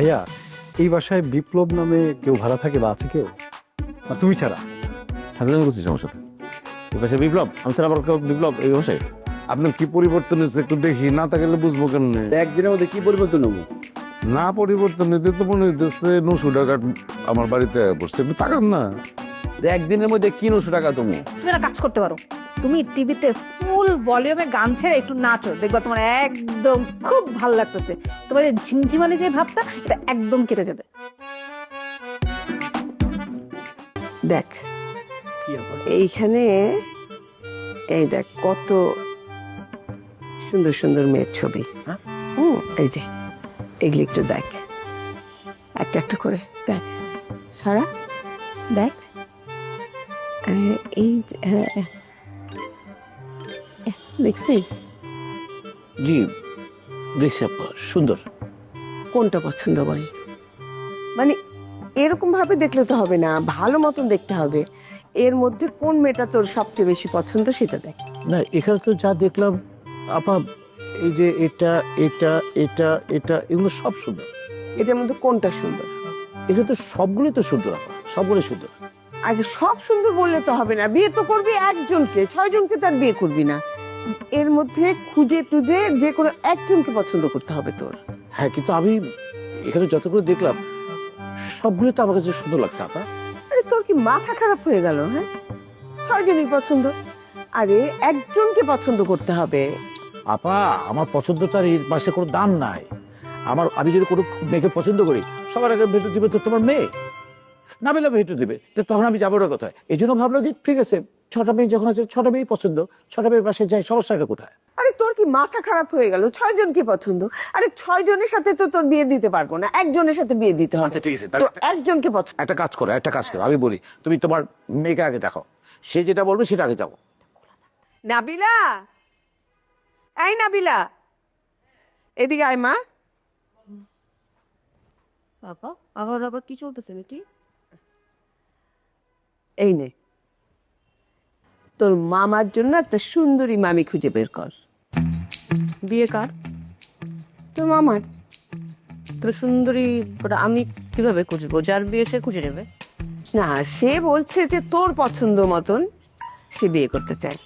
ভাইয়া এই বাসায় বিপ্লব নামে কেউ ভাড়া থাকে বা আছে কেউ? আর তুমি ছাড়া? হাজার করছিস আমার সাথে এ পাশে বিপ্লব? আমি ছাড়া আবার কেউ বিপ্লব এই বসে আপনার কি পরিবর্তন হয়েছে একটু দেখি না থাকলে বুঝব কেন একদিনের মধ্যে কি পরিবর্তন হব? না পরিবর্তন হইতে তো মনে হইতেছে নশো টাকা আমার বাড়িতে বসতে। একটু তাকান না। একদিনের মধ্যে কি নশো টাকা তুমি? তুমি একটা কাজ করতে পারো। তুমি টিভিতে ফুল ভলিউমে গান ছেড়ে একটু নাচো দেখবা তোমার একদম খুব ভালো লাগতেছে। তোমার এই ঝিমঝিমানি যে ভাবটা এটা একদম কেটে যাবে। দেখ এইখানে এই দেখ কত সুন্দর সুন্দর মেয়ের ছবি। হুম এই যে এগুলি একটু দেখ। একটা একটা করে দেখ। সারা দেখ। এই যে, আহ, দেখছি। জি দেখছি আপা সুন্দর। কোনটা পছন্দ বল? মানে এরকম ভাবে দেখলে তো হবে না ভালো মতন দেখতে হবে। এর মধ্যে কোন মেয়েটা তোর সবচেয়ে বেশি পছন্দ সেটা দেখ। না এখানে তো যা দেখলাম আপা এই যে এটা এটা এটা এটা এগুলো সব সুন্দর। এটার মধ্যে কোনটা সুন্দর? এখানে তো সবগুলোই তো সুন্দর আপা সবগুলোই সুন্দর। আচ্ছা সব সুন্দর বললে তো হবে না বিয়ে তো করবি একজনকে ছয়জনকে তার বিয়ে করবি না। এর মধ্যে খুঁজে টুজে যে কোনো একজনকে পছন্দ করতে হবে তোর। হ্যাঁ কিন্তু আমি এখানে যতগুলো দেখলাম সবগুলো তো আমার কাছে সুন্দর লাগছে আপা। আরে তোর কি মাথা খারাপ হয়ে গেল হ্যাঁ? ছয় জনই পছন্দ। আরে একজনকে পছন্দ করতে হবে। আপা আমার পছন্দ তার এর পাশে কোনো দাম নাই। আমার আমি যদি কোনো মেয়েকে পছন্দ করি সবার আগে ভেতর দিবে তো তোমার মেয়ে। না বেলা ভেতর দিবে তো তখন আমি যাব না কোথায়? এই জন্য ভাবলাম যে ঠিক আছে ছটা মেয়ে যখন আছে ছটা মেয়েই পছন্দ ছটা মেয়ের পাশে যাই সমস্যাটা কোথায়? আরে তোর কি মাথা খারাপ হয়ে গেল? ছয় জনকে পছন্দ? আরে ছয় জনের সাথে তো তোর বিয়ে দিতে পারব না একজনের সাথে বিয়ে দিতে হবে। আচ্ছা ঠিক আছে তো তাহলে একজনকে পছন্দ? একটা কাজ করো একটা কাজ করো আমি বলি তুমি তোমার মেয়েকে আগে দেখো সে যেটা বলবে সেটা আগে যাব নাবিলা! এই নাবিলা! এদিকে আয় মা। বাবা আবার আবার কি চলতেছে নাকি? এই নে। তোর মামার জন্য একটা সুন্দরী মামি খুঁজে বের কর। বিয়ে কার? তোর মামার। তোর সুন্দরী ওটা আমি কীভাবে খুঁজবো? যার বিয়ে সে খুঁজে নেবে? না সে বলছে যে তোর পছন্দ মতন সে বিয়ে করতে চায়।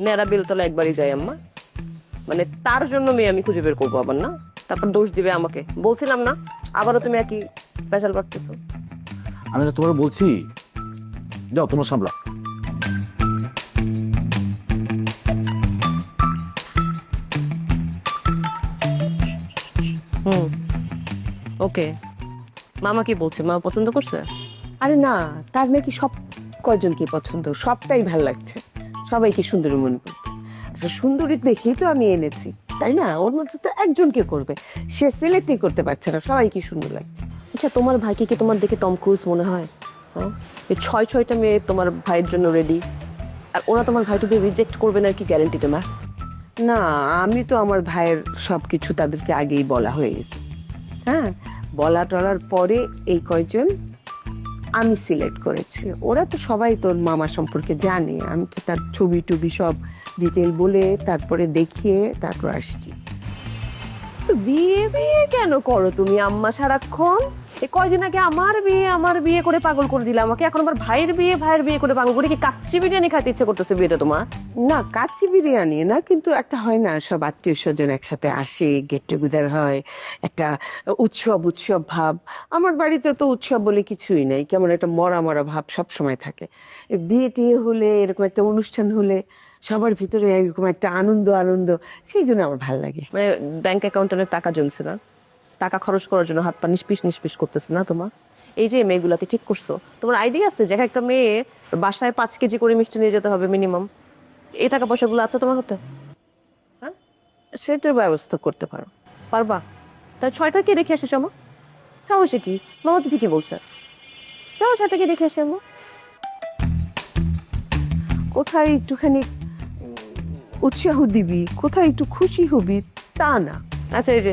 নেড়া বেলতলা একবারই যাই আম্মা। মানে তার জন্য মেয়ে আমি খুঁজে বের করব আবার না? তারপর দোষ দিবে আমাকে। বলছিলাম না আবারও তুমি একই পেশাল পাঠতেছো আমি না তোমার বলছি যাও তোমার সামলা হুম। ওকে। মামা কি বলছে? মা পছন্দ করছে? আরে না তার নাকি সব কয়জনকে পছন্দ? সবটাই ভালো লাগছে। সবাইকে সুন্দরী মনে করছে? আচ্ছা সুন্দরী দেখেই তো আমি এনেছি তাই না? ওর মধ্যে তো একজনকে করবে। সে সিলেক্টই করতে পারছে না সবাইকে সুন্দর লাগছে? আচ্ছা তোমার ভাইকে কি তোমার দেখে টম ক্রুজ মনে হয়? হ্যাঁ? এই ছয় ছয়টা মেয়ে তোমার ভাইয়ের জন্য রেডি আর ওরা তোমার ভাইটাকে রিজেক্ট করবে না কি গ্যারেন্টি তোমার না, আমি তো আমার ভাইয়ের সব কিছু তাদেরকে আগেই বলা হয়ে গেছে। হ্যাঁ বলা টলার পরে এই কয়জন আমি সিলেক্ট করেছি। ওরা তো সবাই তোর মামা সম্পর্কে জানে, আমি তো তার ছবি টবি সব ডিটেল বলে তারপরে দেখিয়ে তারপর আসছি। বিয়ে বিয়ে কেন করো তুমি আম্মা সারাক্ষণ? এই কয়দিন আগে আমার বিয়ে আমার বিয়ে করে পাগল করে দিলে আমাকে। এখন আমার ভাইয়ের বিয়ে ভাইয়ের বিয়ে করে পাগল করে কি কাচ্চি বিরিয়ানি খাইতে ইচ্ছে করতেছে বিয়েটা তোমার? না কাচ্চি বিরিয়ানি না কিন্তু একটা হয় না সব আত্মীয় স্বজন একসাথে আসে গেট টুগেদার হয় একটা উৎসব উৎসব ভাব। আমার বাড়িতে তো উৎসব বলে কিছুই নেই কেমন একটা মরা মরা ভাব সব সময় থাকে। বিয়ে টিয়ে হলে এরকম একটা অনুষ্ঠান হলে সবার ভিতরে এরকম একটা আনন্দ আনন্দ সেই জন্য আমার ভালো লাগে। মানে ব্যাংক অ্যাকাউন্টে টাকা জমছে না? টাকা খরচ করার জন্য হাত পা নিষ্পিস নিষ্পিস করতেছে না তোমার এই যে মেয়েগুলাকে ঠিক করছ। তোমার আইডিয়া আছে যে একটা মেয়ে বাসায় পাঁচ কেজি করে মিষ্টি নিয়ে যেতে হবে মিনিমাম? এই টাকা পয়সাগুলো আছে তোমার হাতে? সেটার ব্যবস্থা করতে পারো। পারবা? তার ছয়টা কে রেখে আসে সময় সমস্যা কি? মামা তো ঠিকই বলছে। যাও ছয়টা কে রেখে আসে আম্মু কোথায় একটুখানি উৎসাহ দিবি, কোথায় একটু খুশি হবি, তা না। আচ্ছা এই যে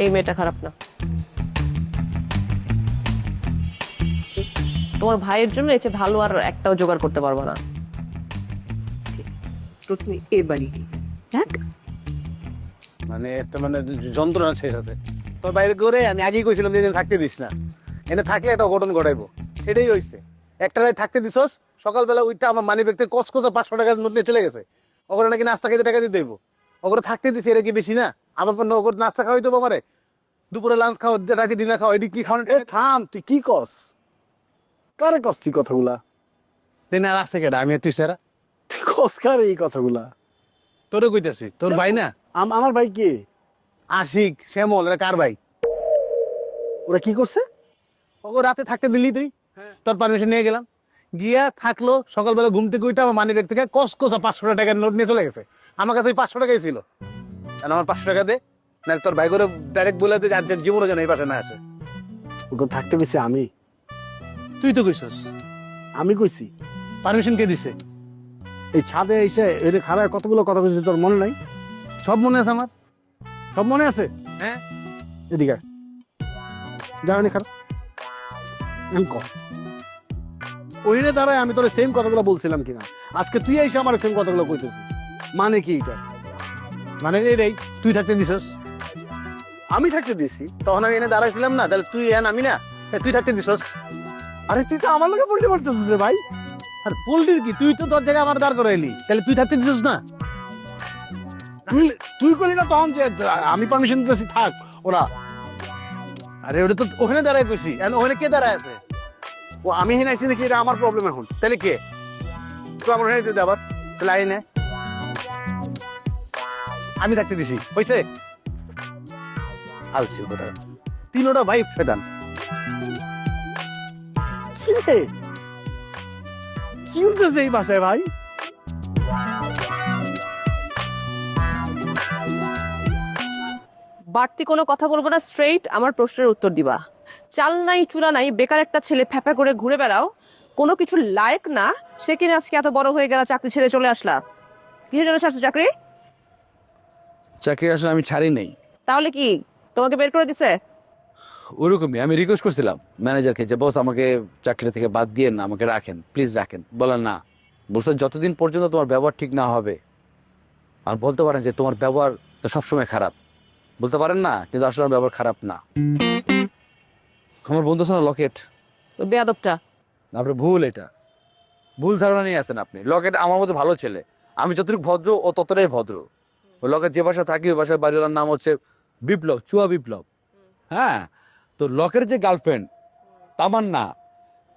এই মেয়েটা খারাপ না। তোমার ভাইয়ের জন্য এসে ভালো আর একটাও জোগাড় করতে পারব না। প্রথমে এ বাড়ি মানে একটা মানে যন্ত্রণা শেষ আছে। তোর বাইরে করে আমি আগেই কইছিলাম যে থাকতে দিস না। এনে থাকলে একটা অঘটন ঘটাইবো। সেটাই হয়েছে একটা রাত থাকতে দিছস সকালবেলা ওইটা আমার মানি ব্যাগ থেকে কসকসা পাঁচশো টাকার নোট নিয়ে চলে গেছে। ওখানে নাকি নাস্তা খাইতে টাকা দিতে দেবো ওখানে থাকতে দিছি এটা কি বেশি না? আমার পর নগর নাস্তা খাওয়াই দেবো আমারে। দুপুরে লাঞ্চ খাও রাতে ডিনার খাও এটি কি খাওয়ানো এ থাম তুই কি কস কারে কস তুই কথাগুলা? দিন আর আসতে কেটা আমি তুই সেরা। তুই কস কারে এই কথাগুলা? তোরে কইতাছি তোর ভাই না? আম- আমার ভাই কে? আশিক শ্যামল এটা কার ভাই? ওরা কি করছে? ওকে রাতে থাকতে দিলি তুই? তোর পারমিশন নিয়ে গেলাম। গিয়া থাকল সকালবেলা ঘুম থেকে উঠে আমার মানি ব্যাগ থেকে কসকসা পাঁচশো টাকার নোট নিয়ে চলে গেছে। আমার কাছে ওই পাঁচশো টাকাই ছিল। আমার পাঁচশো টাকা দে? না তোর ভাই করে ডাইরেক্ট বলে দে আর জীবনে যেন এই পাশে না আসে। ওকে থাকতে গেছি আমি। তুই তো কইছস। আমি কইছি। পারমিশন কে দিছে? এই ছাদে এসে এর খারাপ কতগুলো কথা বলছি তোর মনে নাই? সব মনে আছে আমার? সব মনে আছে? হ্যাঁ। এদিকে আয়। যাওনি খারাপ আমি কর ওইনে দাঁড়ায় আমি তোর সেম কথাগুলো বলছিলাম কিনা? আজকে তুই এসে আমার সেম কথাগুলো কইতেছিস। মানে কি এটা? মানে এই তুই থাকতে দিছস। আমি থাকতে দিছি। তখন আমি এনে দাঁড়াইছিলাম না তাহলে তুই এন আমি না। তুই থাকতে দিছস। আরে তুই তো আমার লোকে পড়তে পারতেছিস রে ভাই। আর কি? তুই তো তোর জায়গায় আমার দাঁড় তাহলে তুই থাকতে দিছস না? তুই তুই করলি না তখন যে আমি পারমিশন দিতেছি থাক ওরা। আরে ওটা তো ওখানে দাঁড়ায় কইছি। ওখানে কে দাঁড়ায় আছে? ও আমি হেনে আইছি নাকি এটা আমার প্রবলেম এখন। তাহলে কে? তুই আমার আবার। তাহলে আমি থাকতে দিছি। হয়েছে আলছি ওটা। তিনোটা ভাই ফেদান কি এই বাসায় ভাই? বাড়তি কোনো কথা বলব না স্ট্রেইট আমার প্রশ্নের উত্তর দিবা। চাল নাই, চুলা নাই, বেকার একটা ছেলে ফ্যাপা করে ঘুরে বেড়াও। কোনো কিছু লায়ক না, সে কিনা আজকে এত বড় হয়ে গেল, চাকরি ছেড়ে চলে আসলা। কিসের জন্য চাকরি? চাকরি আসলে আমি ছাড়ি নেই। তাহলে কি? তোমাকে বের করে দিছে? ওরকমই আমি রিকোয়েস্ট করছিলাম ম্যানেজারকে যে বস আমাকে চাকরি থেকে বাদ দিয়ে না আমাকে রাখেন প্লিজ রাখেন। বলেন না। বলছে যতদিন পর্যন্ত তোমার ব্যবহার ঠিক না হবে। আর বলতে পারেন যে তোমার ব্যবহার তো সবসময় খারাপ। বলতে পারেন না কিন্তু আসলে আমার ব্যবহার খারাপ না। আমার বন্ধু আছে না লকেট তো বেয়াদবটা। আপনার ভুল এটা। ভুল ধারণা নিয়ে আছেন আপনি। লকেট আমার মতো ভালো ছেলে। আমি যতটুকু ভদ্র ও ততটাই ভদ্র। ওই লকেট যে বাসা থাকি ওই বাসার বাড়িওয়ালার নাম হচ্ছে বিপ্লব চুয়া বিপ্লব। হ্যাঁ? তো লকের যে গার্লফ্রেন্ড তামান্না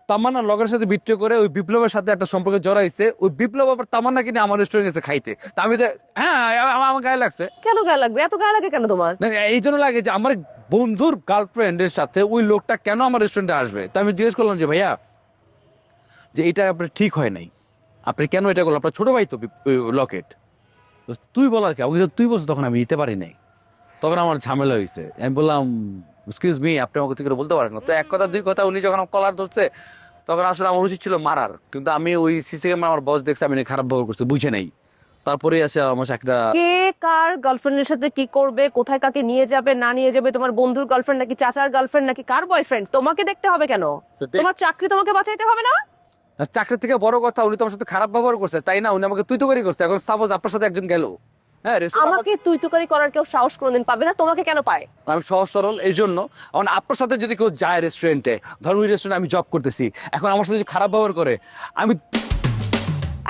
তামান্না লকের সাথে বিট্রে করে ওই বিপ্লবের সাথে একটা সম্পর্কে জড়াইছে ওই বিপ্লব আবার তামান্না কিনে আমার রেস্টুরেন্ট গেছে খাইতে। তা আমি তো হ্যাঁ আমার- আমার গায়ে লাগছে। কেন গায়ে লাগবে? এত গায়ে লাগে কেন তোমার? না, এই জন্য লাগে যে আমার বন্ধুর গার্লফ্রেন্ডের সাথে ওই লোকটা কেন আমার রেস্টুরেন্টে আসবে? তা আমি জিজ্ঞেস করলাম যে ভাইয়া যে এটা আপনার ঠিক হয় নাই। আপনি কেন এটা করলেন? আপনার ছোট ভাই তো লকেট তুই বলার কি আমাকে তুই বলছো তখন আমি নিতে পারি নাই। তখন আমার ঝামেলা হয়েছে আমি বললাম এক্সকিউজ মি আপনি আমাকে তুই করে বলতে পারেন না। তো এক কথা দুই কথা উনি যখন কলার ধরছে তখন আসলে আমার উচিত ছিল মারার। কিন্তু আমি ওই সিসি ক্যামেরা আমার বস দেখছে আমি খারাপ ব্যবহার করছে বুঝে নেই। তারপরে আসে আমার চাকরিটা কে কার গার্লফ্রেন্ডের সাথে কি করবে কোথায় কাকে নিয়ে যাবে না নিয়ে যাবে তোমার বন্ধুর গার্লফ্রেন্ড নাকি চাচার গার্লফ্রেন্ড নাকি কার বয়ফ্রেন্ড তোমাকে দেখতে হবে কেন? তোমার চাকরি তোমাকে বাঁচাইতে হবে না? চাকরি থেকে বড় কথা উনি তোমার সাথে খারাপ ব্যবহার করছে তাই না? উনি আমাকে তুই তো করছে। এখন সাপোজ আপনার সাথে একজন গেল। হ্যাঁ আমাকে তুই তুকারি করার কেউ সাহস কোনোদিন পাবে না? তোমাকে কেন পায়? আমি সহজ সরল এই জন্য এখন আপনার সাথে যদি কেউ যায় রেস্টুরেন্টে ধরুন ওই রেস্টুরেন্টে আমি জব করতেছি এখন আমার সাথে যদি খারাপ ব্যবহার করে আমি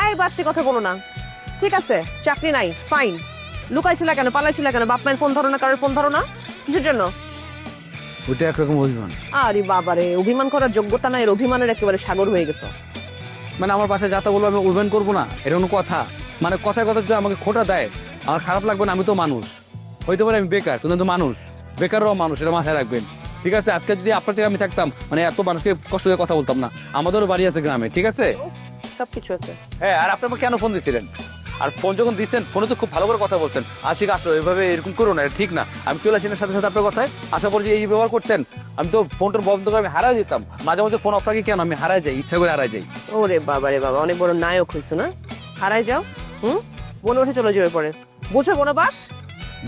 এই বাড়তি কথা বলো না। ঠিক আছে চাকরি নাই ফাইন লুকাইছিল কেন পালাইছিল কেন? বাপ মায়ের ফোন ধরো না কারোর ফোন ধরো না? কিসের জন্য? ওইটা একরকম অভিমান। আরে বাবারে অভিমান করার যোগ্যতা নাই এর অভিমানের একেবারে সাগর হয়ে গেছো। মানে আমার বাসায় যাতে বলব আমি উলভেন করব না এরকম কথা। মানে কথায় কথা যদি আমাকে খোটা দেয় আমার খারাপ লাগবে না আমি তো মানুষ। হইতে পারে আমি বেকার কিন্তু মানুষ। বেকারও মানুষ এটা মাথায় রাখবেন। ঠিক আছে আজকে যদি আপনার থেকে আমি থাকতাম মানে এত মানুষকে কষ্ট দিয়ে কথা বলতাম না। আমাদেরও বাড়ি আছে গ্রামে ঠিক আছে? সবকিছু আছে। হ্যাঁ আর আপনি আমাকে কেন ফোন দিয়েছিলেন আর ফোন যখন দিচ্ছেন ফোনে তো খুব ভালো করে কথা বলছেন। আশিক আসো এভাবে এরকম করো না ঠিক না। আমি চলে আসি না সাথে সাথে আপনার কথায়। আশা করি এই ব্যবহার করতেন। আমি তো ফোনটা বন্ধ করে আমি হারাই যেতাম। মাঝে মাঝে ফোন অফ রাখি কেন? আমি হারাই যাই ইচ্ছা করে হারাই যাই। ওরে বাবা রে বাবা অনেক বড় নায়ক হয়েছে না? হারাই যাও হুম? বনে উঠে চলে যাবে পরে বসে বনবাস।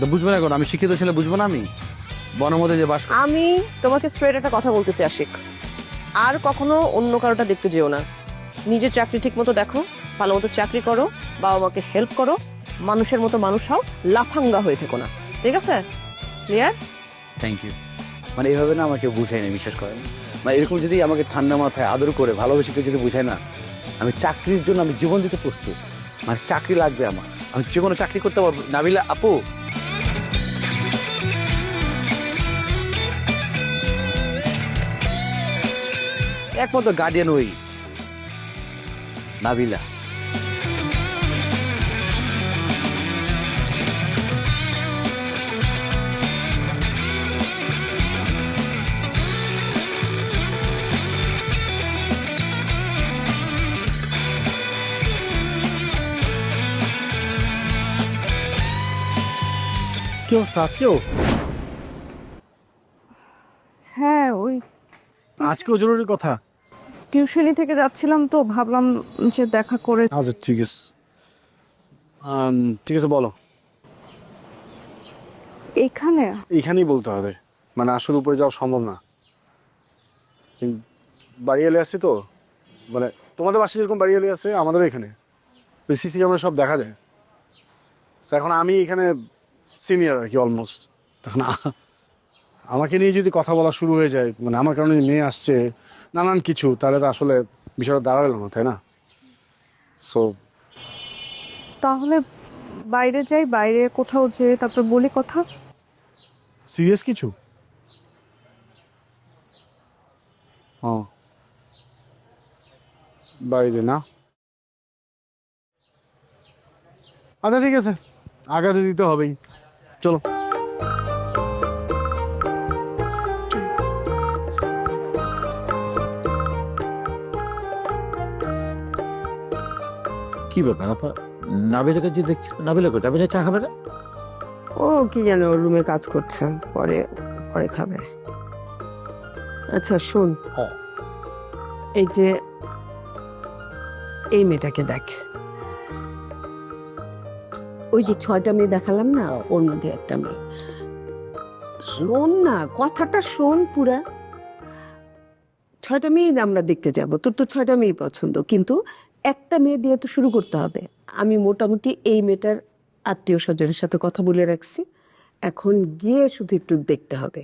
তো বুঝব না এখন আমি শিক্ষিত ছেলে বুঝব না আমি? বনের মধ্যে যে বাস আমি তোমাকে স্ট্রেট একটা কথা বলতেছি আশিক। আর কখনো অন্য কারোটা দেখতে যেও না। নিজের চাকরি ঠিক মতো দেখো ভালো মতো চাকরি করো, বাবা মাকে হেল্প করো, মানুষের মতো মানুষ হও, লাফাঙ্গা হয়ে থেকো না। ঠিক আছে? ক্লিয়ার থ্যাংক ইউ মানে এইভাবে না আমাকে বুঝায় না, বিশ্বাস করেন। মানে এরকম যদি আমাকে ঠান্ডা মাথায় আদর করে, ভালোবেসে কেউ যদি বুঝায় না, আমি চাকরির জন্য আমি জীবন দিতে প্রস্তুত। মানে চাকরি লাগবে আমার। আমি যে কোনো চাকরি করতে পারব। নাবিলা, আপু? একমাত্র গার্ডিয়ান ওই। নাবিলা। অবস্থা আজকেও? হ্যাঁ ওই আজকেও জরুরি কথা? টিউশনি থেকে যাচ্ছিলাম তো ভাবলাম যে দেখা করে আচ্ছা ঠিক আছে। আম, ঠিক আছে বলো। এখানে? এইখানেই বলতে হবে। মানে আসলে উপরে যাওয়া সম্ভব না। বাড়ি এলে আসছি তো। মানে তোমাদের বাসায় যেরকম বাড়ি এলে আছে আমাদেরও এখানে। সিসি ক্যামেরা সব দেখা যায়। এখন আমি এখানে সিনিয়র আর কি অলমোস্ট তখন আমাকে নিয়ে যদি কথা বলা শুরু হয়ে যায় মানে আমার কারণে মেয়ে আসছে নানান কিছু তাহলে তো আসলে বিষয়টা দাঁড়াল না তাই না? সো তাহলে বাইরে যাই বাইরে কোথাও যেয়ে তারপর বলি কথা? সিরিয়াস কিছু? ও। বাইরে না? আচ্ছা ঠিক আছে। আগাতে দিতে হবেই। চলো। কি ব্যাপার আপা? নাবিলাকে যে দেখছি নাবিলা কই? নাবিলা চা খাবে না? ও কি জানো ওর রুমে কাজ করছে। পরে পরে খাবে। আচ্ছা শোন। এই যে এই মেয়েটাকে দেখ। ওই যে ছয়টা মেয়ে দেখালাম না, ওর মধ্যে একটা মেয়ে। শোন না, কথাটা শোন পুরা। ছয়টা মেয়ে আমরা দেখতে যাব, তোর তো ছয়টা মেয়ে পছন্দ, কিন্তু একটা মেয়ে দিয়ে তো শুরু করতে হবে। আমি মোটামুটি এই মেয়েটার আত্মীয় স্বজনের সাথে কথা বলে রাখছি। এখন গিয়ে শুধু একটু দেখতে হবে।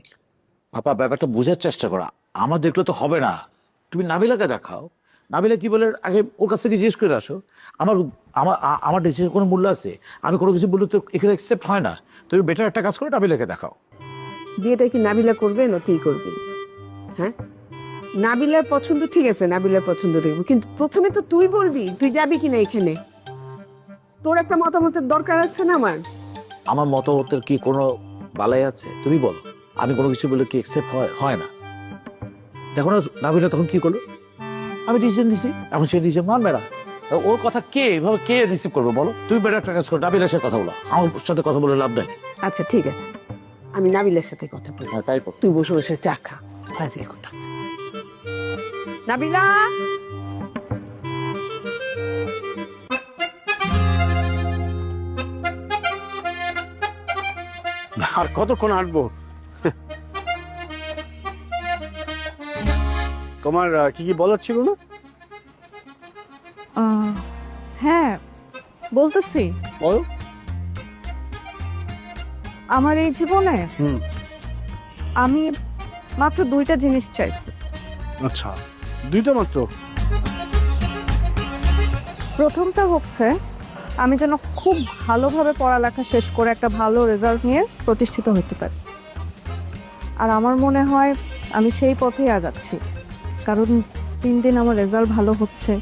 আপা ব্যাপারটা বোঝার চেষ্টা করা, আমার দেখলে তো হবে না। তুমি নাবিলাকে দেখাও। নাবিলা কি বলে আগে ওর কাছ থেকে জিজ্ঞেস করে আসো। আমার আমার আমার ডিসিশন কোনো মূল্য আছে? আমি কোনো কিছু বললে তো এখানে অ্যাকসেপ্ট হয় না। তুমি বেটার একটা কাজ করে নাবিলাকে দেখাও। বিয়েটা কি নাবিলা করবে না তুই করবি? হ্যাঁ? নাবিলার পছন্দ ঠিক আছে নাবিলার পছন্দ দেখব। কিন্তু প্রথমে তো তুই বলবি তুই যাবি কিনা এখানে? তোর একটা মতামতের দরকার আছে না আমার? আমার মতামতের কি কোনো বালাই আছে? তুমি বলো। আমি কোনো কিছু বলে কি অ্যাকসেপ্ট হয় হয় না? দেখো না নাবিলা তখন কি করল? আমি ডিসিশন দিছি এখন সে ডিসিশন মানবে না। তা ওর কথা কে এভাবে কে রিসিভ করবে বলো? তুমি বেটার একটা কাজ করো নাবিলার সাথে কথা বলো। আমার সাথে কথা বলে লাভ নাই। আচ্ছা ঠিক আছে। আমি নাবিলার সাথে কথা বলি। হ্যাঁ তাই তুই বসে বসে চা খা ফাজিল কথা? নাবিলা! আর কতক্ষণ হাঁটবো? তোমার আহ, কি কি বলার ছিল না? হ্যাঁ বলতেছি। বলো। আমার এই জীবনে হুম। আমি মাত্র দুইটা জিনিস চাইছি। আচ্ছা দুইটা মাত্র? প্রথমটা হচ্ছে আমি যেন খুব ভালোভাবে পড়ালেখা শেষ করে একটা ভালো রেজাল্ট নিয়ে প্রতিষ্ঠিত হতে পারি। আর আমার মনে হয় আমি সেই পথেই আগাচ্ছি। কারণ তিন দিন আমার রেজাল্ট ভালো হচ্ছে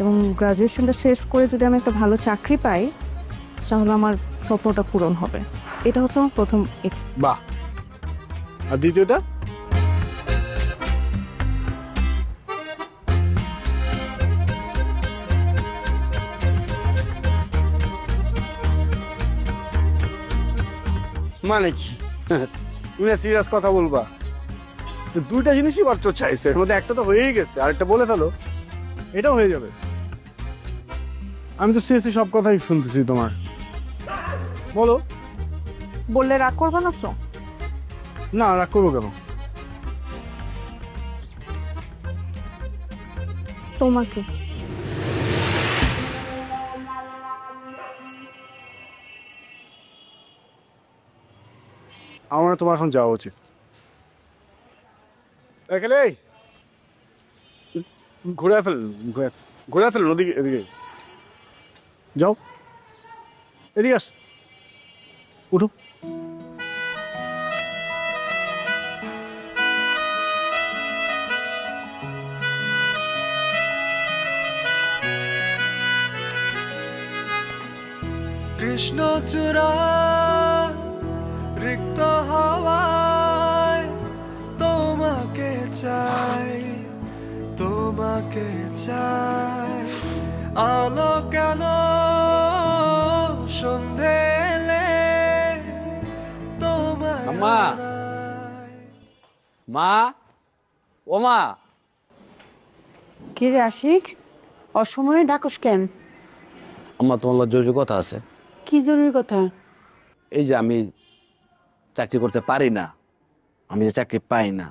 এবং গ্রাজুয়েশনটা শেষ করে যদি আমি একটা ভালো চাকরি পাই, তাহলে আমার স্বপ্নটা পূরণ হবে। এটা হচ্ছে আমার প্রথম বাহ। আর দ্বিতীয়টা? মানে কি? তুমি সিরিয়াস কথা বলবা? তো দুইটা জিনিসই বাচ্চা চাইছে এর মধ্যে একটা তো হয়েই গেছে আরেকটা বলে ফেলো এটাও হয়ে যাবে। আমি তো সিরিয়াসলি সব কথাই শুনতেছি তোমার। বলো। বললে রাগ করবে না তো? না রাগ করব কেন? তোমাকে। আমার তোমার এখন যাওয়া উচিত। এখানে ঘুরে ফেল ঘুরে ঘুরে ওদিকে এদিকে। যাও। এদিকে আস। উঠো। কৃষ্ণ তোমাকে চাই। আলো কেন সন্ধে এলে? আম্মা। মা ও মা। কে রে আশিক অসময়ে ডাকস কেন? আমার তোমার জরুরি কথা আছে। কি জরুরি কথা? এই যে আমি চাকরি করতে পারি না আমি যে চাকরি পাই না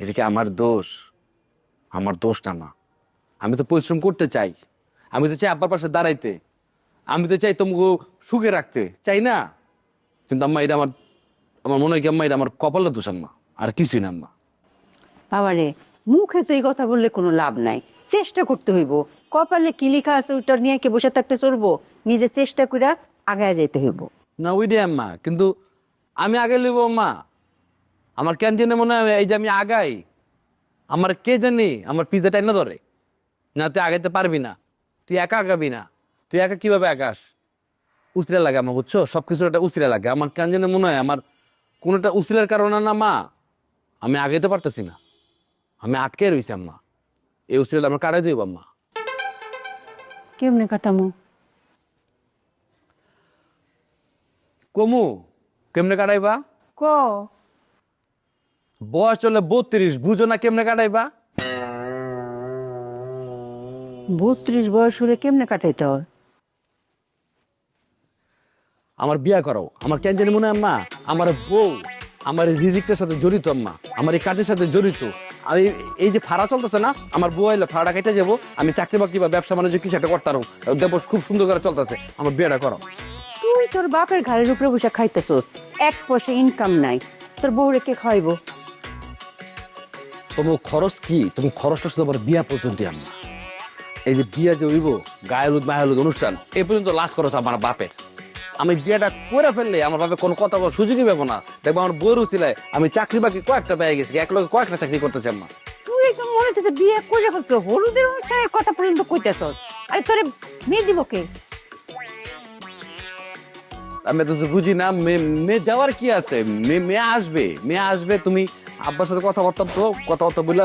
এটা কি আমার দোষ? আমার দোষটা না। আমি তো পরিশ্রম করতে চাই। আমি তো চাই আব্বার পাশে দাঁড়াইতে। আমি তো চাই তোমাকে সুখে রাখতে। চাই না? কিন্তু আম্মা এটা আমার আমার মনে হয় কি আম্মা এটা আমার কপালের দোষ আম্মা। আর কিছুই না আম্মা। বাবারে মুখে তো এই কথা বললে কোনো লাভ নাই। চেষ্টা করতে হইব। কপালে কি লেখা আছে ওইটা নিয়ে কে বসে থাকতে চলবো। নিজে চেষ্টা করে আগায় যেতে হইব। না ওইটাই আম্মা। কিন্তু আমি আগে লিব মা আমার কেন জানে মনে হয় এই যে আমি আগাই আমার কে জানি আমার পিজা টাইনা ধরে। না তুই আগাইতে পারবি না। তুই একা আগাবি না। তুই একা কীভাবে আগাস? উসরে লাগে আমার বুঝছ? সব কিছু একটা উসরে লাগে। আমার কেন জানে মনে হয় আমার কোনোটা উসরের কারণে না মা আমি আগাইতে পারতেছি না। আমি আটকে রয়েছি আম্মা। এই উসরেটা আমার কাটাই দিব আম্মা? কেমনে কাটামো? কমু কেমনে কাটাইবা? ক? বয়স চলে বত্রিশ বুঝো না কেমনে কাটাইবা? বত্রিশ বয়স হলে কেমনে কাটাইতে হয়? আমার বিয়া করো আমার কেন জানি মনে হয় আম্মা আমার বউ আমার এই রিজিকটার সাথে জড়িত আম্মা আমার এই কাজের সাথে জড়িত। আমি এই যে ভাড়া চলতেছে না আমার বউ এলে ভাড়াটা কেটে যাব আমি চাকরি বাকরি বা ব্যবসা বাণিজ্য কিছু একটা করতাম দেখব খুব সুন্দর করে চলতেছে আমার বিয়েটা করো। তুই তোর বাপের ঘরের উপরে বসে খাইতেছস এক পয়সা ইনকাম নাই তোর বউরে কে খাইবো তোমার খরচ কি? তুমি খরচটা শুধু আমার বিয়া পর্যন্ত আম্মা। এই যে বিয়া যে হইব, গায়ে হলুদ, মায়ে হলুদ অনুষ্ঠান এই পর্যন্ত লাস্ট খরচ আমার বাপের। আমি বিয়েটা করে ফেললে আমার বাপে কোনো কথা বলার সুযোগই পাবো না। দেখব আমার বইয়ের উচিলায় আমি চাকরি বাকরি কয়েকটা পেয়ে গেছি, এক লগে কয়েকটা চাকরি করতেছি আমার তুই একদম মনে থেকে বিয়ে করে ফেলছ, হলুদের অনুষ্ঠানের কথা পর্যন্ত কইতেছস, আরে তোরে মেয়ে দিব কে? আমি তো বুঝি না মেয়ে দেওয়ার কি আছে? মেয়ে মেয়ে আসবে মেয়ে আসবে তুমি আব্বার সাথে কথাবার্তা তো কথাবার্তা বললে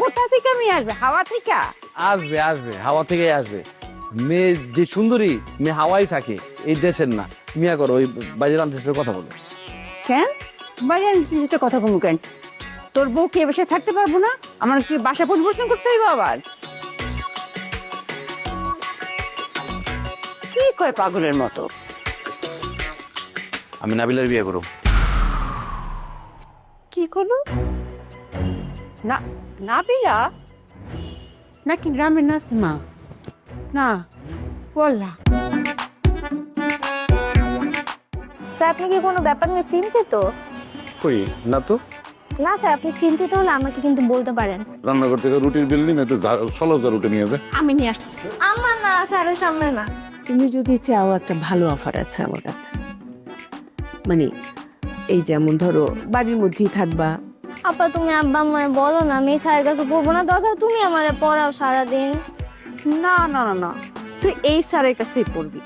কোথা থেকে মেয়ে আসবে? হাওয়া থেকে? আসবে আসবে হাওয়া থেকে আসবে। মেয়ে যে সুন্দরী মেয়ে হাওয়াই থাকে এই দেশের না। মিয়া করো ওই বাজার সাথে কথা বলো। কেন? বাজার সাথে কথা কমু কেন? তোর বউ কি বাসায় থাকতে পারব না? আমার কি বাসা পরিবর্তন করতে হইব আবার? কি কয় পাগলের মতো? আমি নাবিলার বিয়ে করো কি করল? না নাবিলা? নাকি গ্রামের নাসিমা? না বললা। স্যার আপনি কি কোনো ব্যাপার নিয়ে চিন্তিত? কই না তো? না স্যার আপনি চিন্তিত হলে আমাকে কিন্তু বলতে পারেন। রান্নাঘর থেকে রুটির বিল নিন একটু ষোলো হাজার রুটি নিয়ে যায় আমি নিয়ে আসছি আমার না স্যারের সামনে না। তুমি যদি চাও একটা ভালো অফার আছে আমার কাছে। মানে এই যেমন ধরো বাড়ির মধ্যেই থাকবা। আপা তুমি আব্বা মানে বলো না আমি স্যারের কাছে পড়ব না দরকার তুমি আমার পড়াও সারাদিন। না না না না তুই এই স্যারের কাছেই পড়বি।